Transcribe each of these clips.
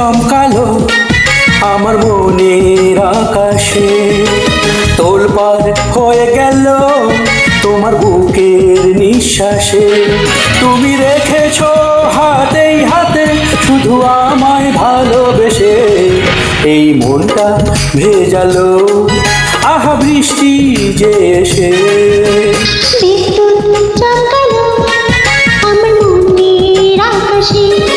চমকালো আমার মনের আকাশে। তোলপার হয়ে গেল তোমার বুকের নিঃশ্বাসে। তুমি রেখেছো হাতেই হাতে শুধু আমায় ভালোবেসে। এই মনটা ভেজালো, আহা বৃষ্টি যে এসে। বিদ্যুৎ চমকালো আমার মনের আকাশে।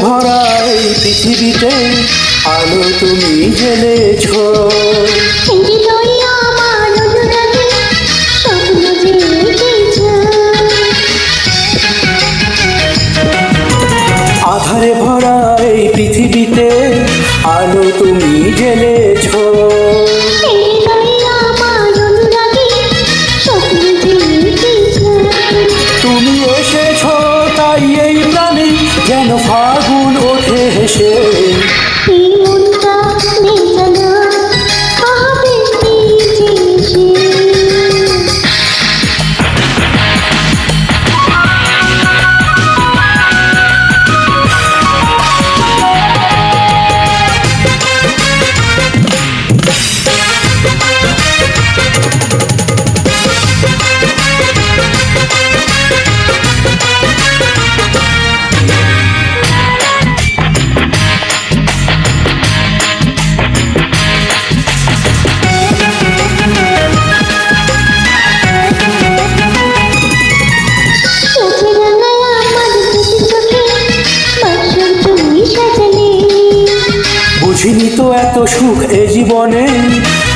ভরা এই পৃথিবীতে আলো তুমি জ্বেলেছো। আধারে ভরা এই পৃথিবীতে আলো তুমি যেন ফাগুন ওঠে হেসে।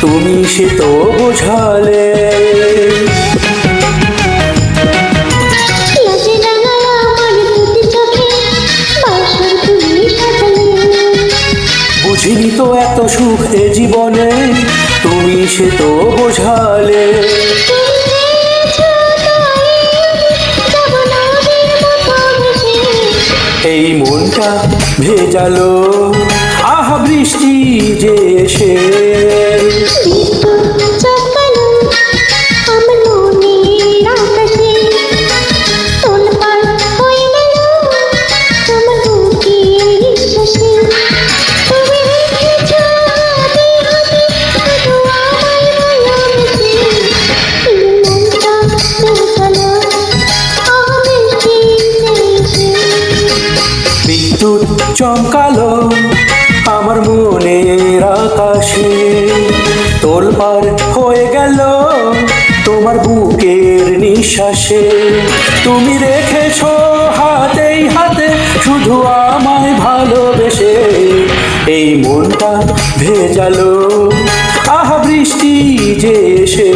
তুমি সে তো বোঝালে। বুঝিনি তো এত সুখ এ জীবনে তুমি সে তো বোঝালে। এই মনটা ভেজালো। বৃষ্টি যে এসে বিদ্যুৎ নিঃশ্বাসে তুমি রেখেছো হাতেই হাতে, শুধু আমায় ভালোবেসে। এই মনটা ভেজালো, আহা বৃষ্টি যে এসে।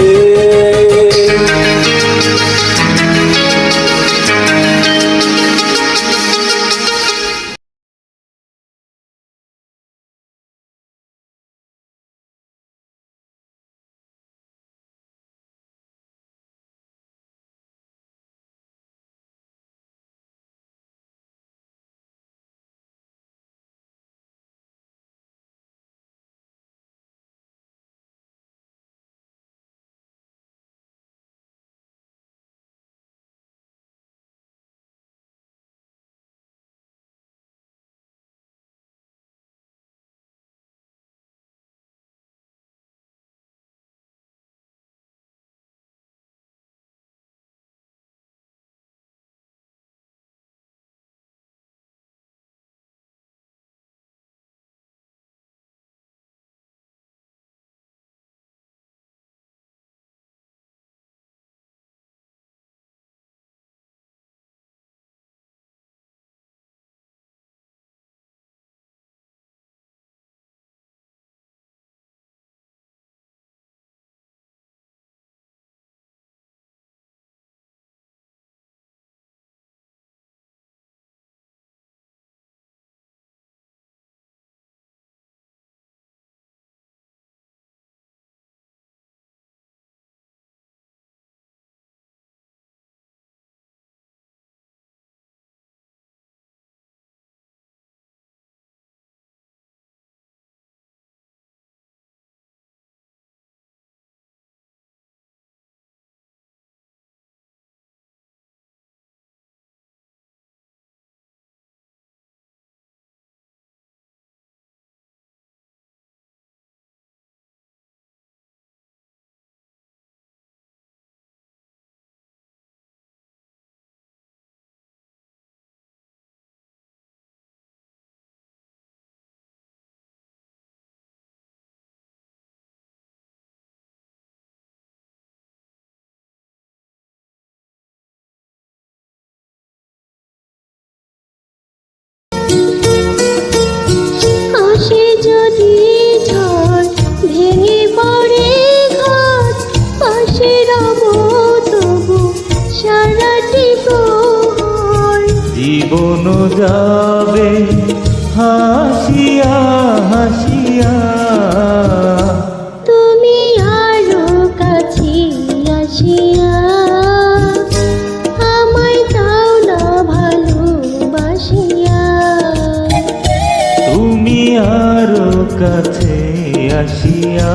যাবে। হাসিয়া হাসিয়া। তুমি আরও কাছে আসিয়া আমায় দাও না ভালোবাসিয়া। তুমি আরও কাছে আসিয়া